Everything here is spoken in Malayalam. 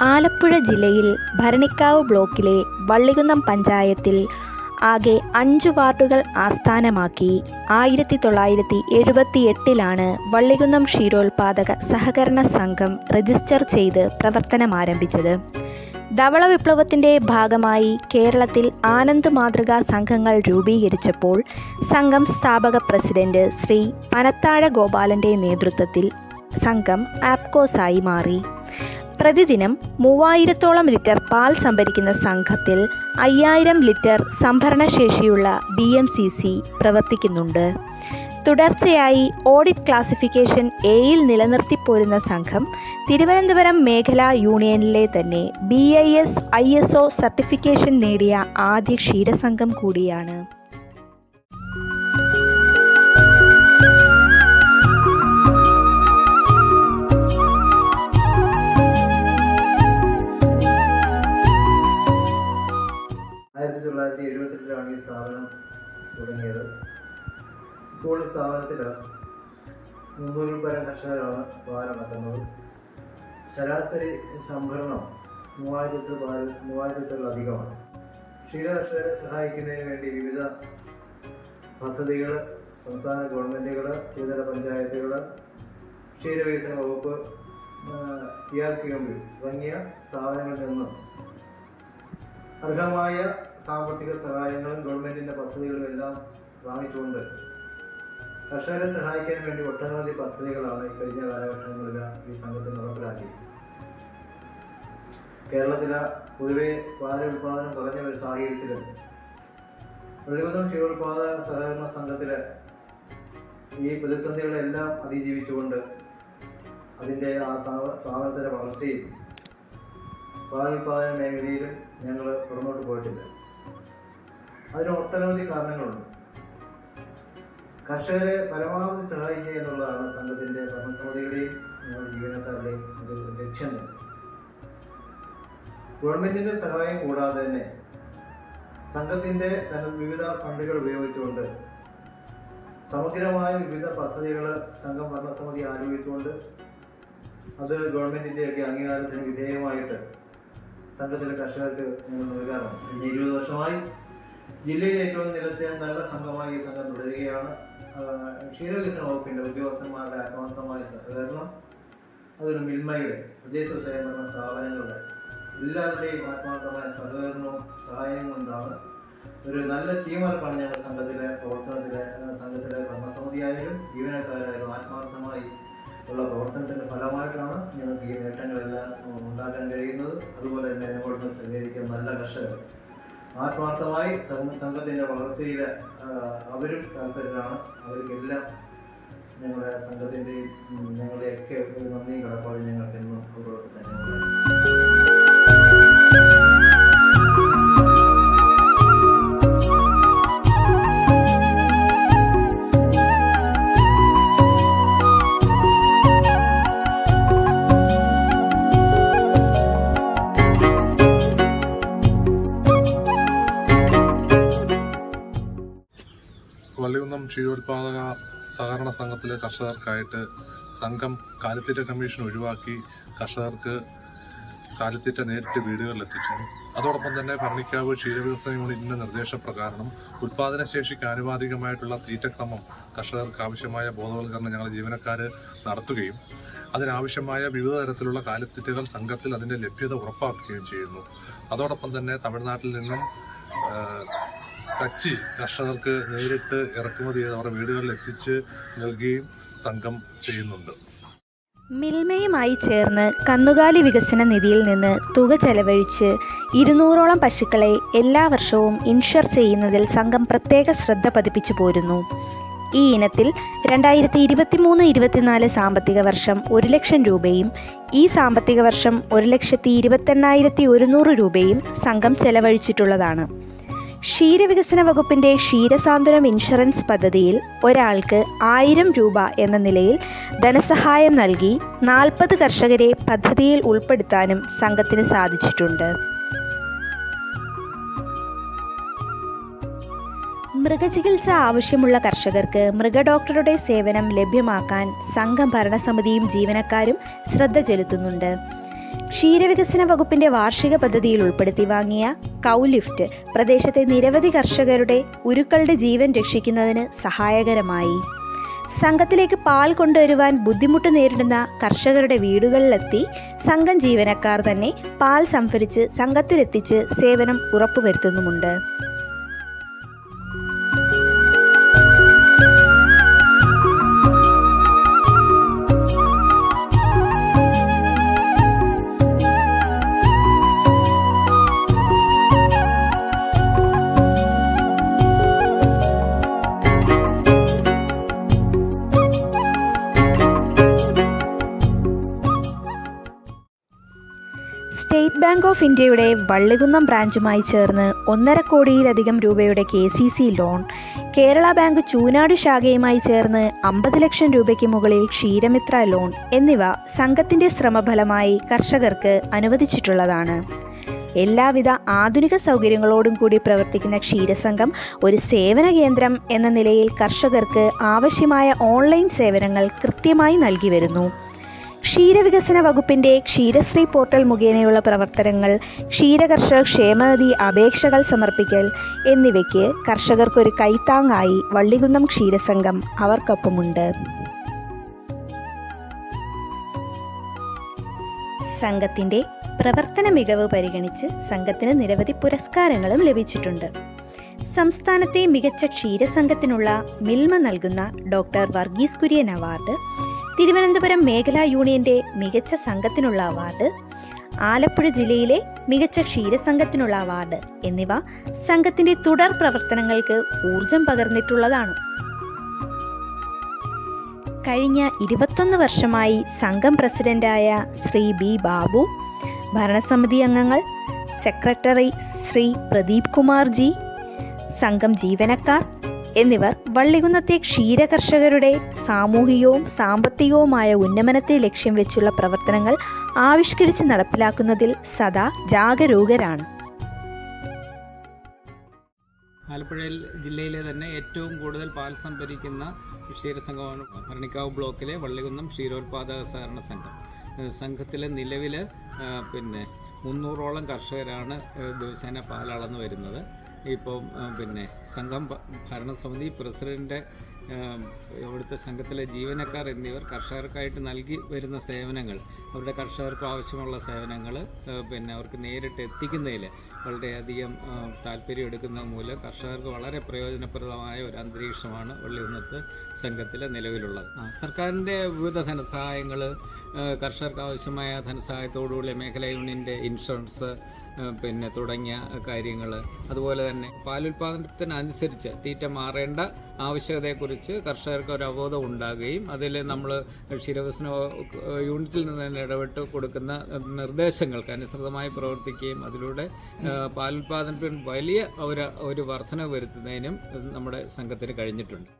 ആലപ്പുഴ ജില്ലയിൽ ഭരണിക്കാവ് ബ്ലോക്കിലെ വള്ളികുന്നം പഞ്ചായത്തിൽ ആകെ അഞ്ച് വാർഡുകൾ ആസ്ഥാനമാക്കി. ആയിരത്തി തൊള്ളായിരത്തി എഴുപത്തി എട്ടിലാണ് വള്ളികുന്നം ക്ഷീരോത്പാദക സഹകരണ സംഘം രജിസ്റ്റർ ചെയ്ത് പ്രവർത്തനം ആരംഭിച്ചത്. ധവള വിപ്ലവത്തിന്റെ ഭാഗമായി കേരളത്തിൽ ആനന്ദ് മാതൃകാ സംഘങ്ങൾ രൂപീകരിച്ചപ്പോൾ സംഘം സ്ഥാപക പ്രസിഡന്റ് ശ്രീ പനത്താഴ ഗോപാലന്റെ നേതൃത്വത്തിൽ സംഘം ആപ്കോസായി മാറി. പ്രതിദിനം മൂവായിരത്തോളം ലിറ്റർ പാൽ സംഭരിക്കുന്ന സംഘത്തിൽ അയ്യായിരം ലിറ്റർ സംഭരണശേഷിയുള്ള ബി എം സി സി പ്രവർത്തിക്കുന്നുണ്ട്. തുടർച്ചയായി ഓഡിറ്റ് ക്ലാസിഫിക്കേഷൻ എയിൽ നിലനിർത്തിപ്പോരുന്ന സംഘം തിരുവനന്തപുരം മേഖലാ യൂണിയനിലെ തന്നെ B I S I S O certification നേടിയ ആദ്യ ക്ഷീരസംഘം കൂടിയാണ്. തൊള്ളായിരത്തി എഴുപത്തെട്ടിലാണ് ഈ സ്ഥാപനം തുടങ്ങിയത്. ഇപ്പോൾ സ്ഥാപനത്തിൽ മുന്നൂറിൽ പരം കർഷകരാണ് പാല നടക്കുന്നത് ശരാശരി സംഭരണം മൂവായിരത്തി പാൽ മൂവായിരത്തിലധികമാണ് ക്ഷീര കർഷകരെ സഹായിക്കുന്നതിന് വേണ്ടി വിവിധ പദ്ധതികൾ സംസ്ഥാന ഗവൺമെന്റുകൾ ചെറുതല പഞ്ചായത്തുകൾ ക്ഷീരവികസന വകുപ്പ് ടി ആർ സി എം തുടങ്ങിയ സ്ഥാപനങ്ങളിൽ നിന്നും അർഹമായ സാമ്പത്തിക സഹായങ്ങളും ഗവൺമെന്റിന്റെ പദ്ധതികളും എല്ലാം വാങ്ങിച്ചുകൊണ്ട് കർഷകരെ സഹായിക്കാൻ വേണ്ടി ഒട്ടനവധി പദ്ധതികളാണ് കഴിഞ്ഞ കാലഘട്ടങ്ങളിൽ ഈ സംഘത്തിൽ നടപ്പിലാക്കി. കേരളത്തിലെ പൊതുവെ പാല ഉൽപാദനം കുറഞ്ഞ ഒരു സാഹചര്യത്തിലും വെളികുന്നം ക്ഷീരോത്പാദക സഹകരണ സംഘത്തിലെ ഈ പ്രതിസന്ധികളെല്ലാം അതിജീവിച്ചുകൊണ്ട് അതിന്റെ ആ സ്ഥാപ- സ്ഥാപനത്തിന്റെ വളർച്ചയിൽ പാലുൽപാദന മേഖലയിലും ഞങ്ങൾ പുറന്നോട്ട് പോയിട്ടില്ല. അതിന് ഒട്ടനവധി കാരണങ്ങളുണ്ട്. കർഷകരെ പരമാവധി സഹായിക്കുക എന്നുള്ളതാണ് സംഘത്തിന്റെ ഭരണസമിതിയുടെയും ജീവനക്കാരുടെയും ഒരു ലക്ഷ്യം തന്നെ. ഗവൺമെന്റിന്റെ സഹായം കൂടാതെ തന്നെ സംഘത്തിന്റെ തന്നെ വിവിധ ഫണ്ടുകൾ ഉപയോഗിച്ചുകൊണ്ട് സമഗ്രമായ വിവിധ പദ്ധതികൾ സംഘം ഭരണസമിതി ആലോചിച്ചുകൊണ്ട് അത് ഗവൺമെന്റിന്റെയൊക്കെ അംഗീകാരത്തിന് വിധേയമായിട്ട് സംഘത്തിലെ കർഷകർക്ക് നൽകാറുണ്ട്. കഴിഞ്ഞ ഇരുപത് വർഷമായി ജില്ലയിൽ ഏറ്റവും നിലച്ച നല്ല സംഘമായി ഈ സംഘം തുടരുകയാണ്. ക്ഷീരവികസന വകുപ്പിന്റെ ഉദ്യോഗസ്ഥന്മാരുടെ ആത്മാർത്ഥമായ സഹകരണം അതൊരു മിൽമയുടെ തദ്ദേശ സ്വയംഭരണ സ്ഥാപനങ്ങളുടെ എല്ലാവരുടെയും ആത്മാർത്ഥമായ സഹകരണവും സഹായവും കൊണ്ടാണ് ഒരു നല്ല ടീമർക്കാണ് ഞങ്ങളുടെ സംഘത്തിലെ പ്രവർത്തനത്തിലെ സംഘത്തിലെ ഭരണസമിതിയായാലും ജീവനക്കാരായാലും ആത്മാർത്ഥമായി ഉള്ള പ്രവർത്തനത്തിന്റെ ഫലമായിട്ടാണ് ഞങ്ങൾക്ക് ഈ നേട്ടങ്ങളെല്ലാം ഉണ്ടാക്കാൻ കഴിയുന്നത്. അതുപോലെ തന്നെ ഞങ്ങളോട് സഹകരിക്കുന്ന നല്ല കർഷകർ. ആത്മാർത്ഥമായി സംഘ- സംഘത്തിന്റെ വളർച്ചയിൽ അവരും താല്പര്യമാണ് അവർക്കെല്ലാം ഞങ്ങളുടെ സംഘത്തിന്റെയും ഉം, ഞങ്ങളുടെയൊക്കെ ഒരു നന്ദിയും കടപ്പാടും ഞങ്ങൾക്ക് എന്നും അവരോട് തന്നെ ക്ഷീരോത്പാദക സഹകരണ സംഘത്തിലെ കർഷകർക്കായിട്ട് സംഘം കാലിത്തീറ്റ കമ്മീഷൻ ഒഴിവാക്കി കർഷകർക്ക് കാലിത്തീറ്റ നേരിട്ട് വീടുകളിൽ എത്തിച്ചു അതോടൊപ്പം തന്നെ ഭരണിക്കാവ് ക്ഷീരവികസന യൂണിറ്റിന്റെ നിർദ്ദേശപ്രകാരം ഉൽപാദനശേഷിക്ക് ആനുപാതികമായിട്ടുള്ള തീറ്റക്രമം കർഷകർക്ക് ആവശ്യമായ ബോധവൽക്കരണം ഞങ്ങൾ ജീവനക്കാർ നടത്തുകയും അതിനാവശ്യമായ വിവിധ തരത്തിലുള്ള കാലിത്തീറ്റകൾ സംഘത്തിൽ അതിന്റെ ലഭ്യത ഉറപ്പാക്കുകയും ചെയ്യുന്നു. അതോടൊപ്പം തന്നെ തമിഴ്നാട്ടിൽ നിന്നും കച്ചി കർഷകർക്ക് നേരിട്ട് ഇറക്കുമതി ചെയ്ത് അവരുടെ വീടുകളിൽ എത്തിച്ച് നൽകുകയും സംഘം ചെയ്യുന്നുണ്ട്. മിൽമയുമായി ചേർന്ന് കന്നുകാലി വികസന നിധിയിൽ നിന്ന് തുക ചെലവഴിച്ച് ഇരുന്നൂറോളം പശുക്കളെ എല്ലാ വർഷവും ഇൻഷുർ ചെയ്യുന്നതിൽ സംഘം പ്രത്യേക ശ്രദ്ധ പതിപ്പിച്ചു പോരുന്നു. ഈ ഇനത്തിൽ രണ്ടായിരത്തി ഇരുപത്തിമൂന്ന് ഇരുപത്തിനാല് സാമ്പത്തിക വർഷം ഒരു ലക്ഷം രൂപയും ഈ സാമ്പത്തിക വർഷം ഒരു ലക്ഷത്തി ഇരുപത്തെണ്ണായിരത്തി ഒരുന്നൂറ് രൂപയും സംഘം ചെലവഴിച്ചിട്ടുള്ളതാണ്. ക്ഷീരവികസന വകുപ്പിന്റെ ക്ഷീരസാന്ത്വനം ഇൻഷുറൻസ് പദ്ധതിയിൽ ഒരാൾക്ക് ആയിരം രൂപ എന്ന നിലയിൽ ധനസഹായം നൽകി നാൽപ്പത് കർഷകരെ പദ്ധതിയിൽ ഉൾപ്പെടുത്താനും സംഘത്തിന് സാധിച്ചിട്ടുണ്ട്. മൃഗചികിത്സ ആവശ്യമുള്ള കർഷകർക്ക് മൃഗഡോക്ടറുടെ സേവനം ലഭ്യമാക്കാൻ സംഘം ഭരണസമിതിയും ജീവനക്കാരും ശ്രദ്ധ ചെലുത്തുന്നുണ്ട്. ക്ഷീരവികസന വകുപ്പിന്റെ വാർഷിക പദ്ധതിയിൽ ഉൾപ്പെടുത്തി വാങ്ങിയ കൗ ലിഫ്റ്റ് പ്രദേശത്തെ നിരവധി കർഷകരുടെ ഉരുക്കളുടെ ജീവൻ രക്ഷിക്കുന്നതിന് സഹായകരമായി. സംഘത്തിലേക്ക് പാൽ കൊണ്ടുവരുവാൻ ബുദ്ധിമുട്ട് നേരിടുന്ന കർഷകരുടെ വീടുകളിലെത്തി സംഘം ജീവനക്കാർ തന്നെ പാൽ സംഭരിച്ച് സംഘത്തിലെത്തിച്ച് സേവനം ഉറപ്പുവരുത്തുന്നുമുണ്ട്. സ്റ്റേറ്റ് ബാങ്ക് ഓഫ് ഇന്ത്യയുടെ വള്ളികുന്നം ബ്രാഞ്ചുമായി ചേർന്ന് ഒന്നര കോടിയിലധികം രൂപയുടെ K C C loan Kerala bank Choonad ശാഖയുമായി ചേർന്ന് അമ്പത് ലക്ഷം രൂപയ്ക്ക് മുകളിൽ ക്ഷീരമിത്ര ലോൺ എന്നിവ സംഘത്തിന്റെ ശ്രമഫലമായി കർഷകർക്ക് അനുവദിച്ചിട്ടുള്ളതാണ്. എല്ലാവിധ ആധുനിക സൗകര്യങ്ങളോടും കൂടി പ്രവർത്തിക്കുന്ന ക്ഷീരസംഘം ഒരു സേവന കേന്ദ്രം എന്ന നിലയിൽ കർഷകർക്ക് ആവശ്യമായ ഓൺലൈൻ സേവനങ്ങൾ കൃത്യമായി നൽകി വരുന്നു. ക്ഷീരവികസന വകുപ്പിന്റെ ക്ഷീരശ്രീ പോർട്ടൽ മുഖേനയുള്ള പ്രവർത്തനങ്ങൾ ക്ഷീരകർഷക ക്ഷേമനിധി അപേക്ഷകൾ സമർപ്പിക്കൽ എന്നിവയ്ക്ക് കർഷകർക്കൊരു കൈത്താങ്ങായി വള്ളികുന്നം ക്ഷീരസംഘം അവർക്കൊപ്പമുണ്ട്. സംഘത്തിന്റെ പ്രവർത്തന മികവ് പരിഗണിച്ച് സംഘത്തിന് നിരവധി പുരസ്കാരങ്ങളും ലഭിച്ചിട്ടുണ്ട്. സംസ്ഥാനത്തെ മികച്ച ക്ഷീരസംഘത്തിനുള്ള മിൽമ നൽകുന്ന ഡോക്ടർ വർഗീസ് കുര്യൻ അവാർഡ് തിരുവനന്തപുരം മേഖലാ യൂണിയന്റെ മികച്ച സംഘത്തിനുള്ള അവാർഡ് ആലപ്പുഴ ജില്ലയിലെ മികച്ച ക്ഷീരസംഘത്തിനുള്ള അവാർഡ് എന്നിവ സംഘത്തിന്റെ തുടർ പ്രവർത്തനങ്ങൾക്ക് ഊർജം പകർന്നിട്ടുള്ളതാണ്. കഴിഞ്ഞ ഇരുപത്തൊന്ന് വർഷമായി സംഘം പ്രസിഡന്റായ ശ്രീ ബി ബാബു ഭരണസമിതി അംഗങ്ങൾ സെക്രട്ടറി ശ്രീ പ്രദീപ് കുമാർ ജി സംഘം ജീവനക്കാർ എന്നിവർ വള്ളികുന്നത്തെ ക്ഷീരകർഷകരുടെ സാമൂഹികവും സാമ്പത്തികവുമായ ഉന്നമനത്തെ ലക്ഷ്യം വെച്ചുള്ള പ്രവർത്തനങ്ങൾ ആവിഷ്കരിച്ച് നടപ്പിലാക്കുന്നതിൽ സദാ ജാഗരൂകരാണ്. ആലപ്പുഴ ജില്ലയിലെ തന്നെ ഏറ്റവും കൂടുതൽ പാൽ സംഭരിക്കുന്ന ക്ഷീരസംഘമാണ് ഭരണിക്കാവ് ബ്ലോക്കിലെ വള്ളികുന്നം ക്ഷീരോത്പാദക സഹകരണ സംഘം. സംഘത്തിലെ നിലവിൽ പിന്നെ മുന്നൂറോളം കർഷകരാണ് ദിവസേന പാൽ അളന്നു വരുന്നത്. ഇപ്പം പിന്നെ സംഘം ഭരണസമിതി പ്രസിഡന്റ് ഏഹ് ഇവിടുത്തെ സംഘത്തിലെ ജീവനക്കാർ എന്നിവർ കർഷകർക്കായിട്ട് നൽകി വരുന്ന സേവനങ്ങൾ അവരുടെ കർഷകർക്ക് ആവശ്യമുള്ള സേവനങ്ങൾ പിന്നെ അവർക്ക് നേരിട്ട് എത്തിക്കുന്നതിൽ വളരെയധികം താല്പര്യം എടുക്കുന്ന മൂലം കർഷകർക്ക് വളരെ പ്രയോജനപ്രദമായ ഒരു അന്തരീക്ഷമാണ് വെള്ളികുന്നത്ത് സംഘത്തിൽ നിലവിലുള്ളത്. സർക്കാരിന്റെ വിവിധ ധനസഹായങ്ങൾ കർഷകർക്ക് ആവശ്യമായ ധനസഹായത്തോടുകൂടിയ മേഖലാ യൂണിയന്റെ ഇൻഷുറൻസ് പിന്നെ തുടങ്ങിയ കാര്യങ്ങൾ അതുപോലെ തന്നെ പാലുൽപാദനത്തിനനുസരിച്ച് തീറ്റ മാറേണ്ട ആവശ്യകതയെക്കുറിച്ച് കർഷകർക്ക് ഒരു അവബോധം ഉണ്ടാകുകയും അതിൽ നമ്മൾ ക്ഷീരവികസന യൂണിറ്റിൽ നിന്ന് തന്നെ ഇടപെട്ട് കൊടുക്കുന്ന നിർദ്ദേശങ്ങൾക്ക് അനുസൃതമായി പ്രവർത്തിക്കുകയും അതിലൂടെ പാലുൽപാദനത്തിൽ വലിയ ഒരു ഒരു വർധന വരുത്തുന്നതിനും നമ്മുടെ സംഘത്തിന് കഴിഞ്ഞിട്ടുണ്ട്.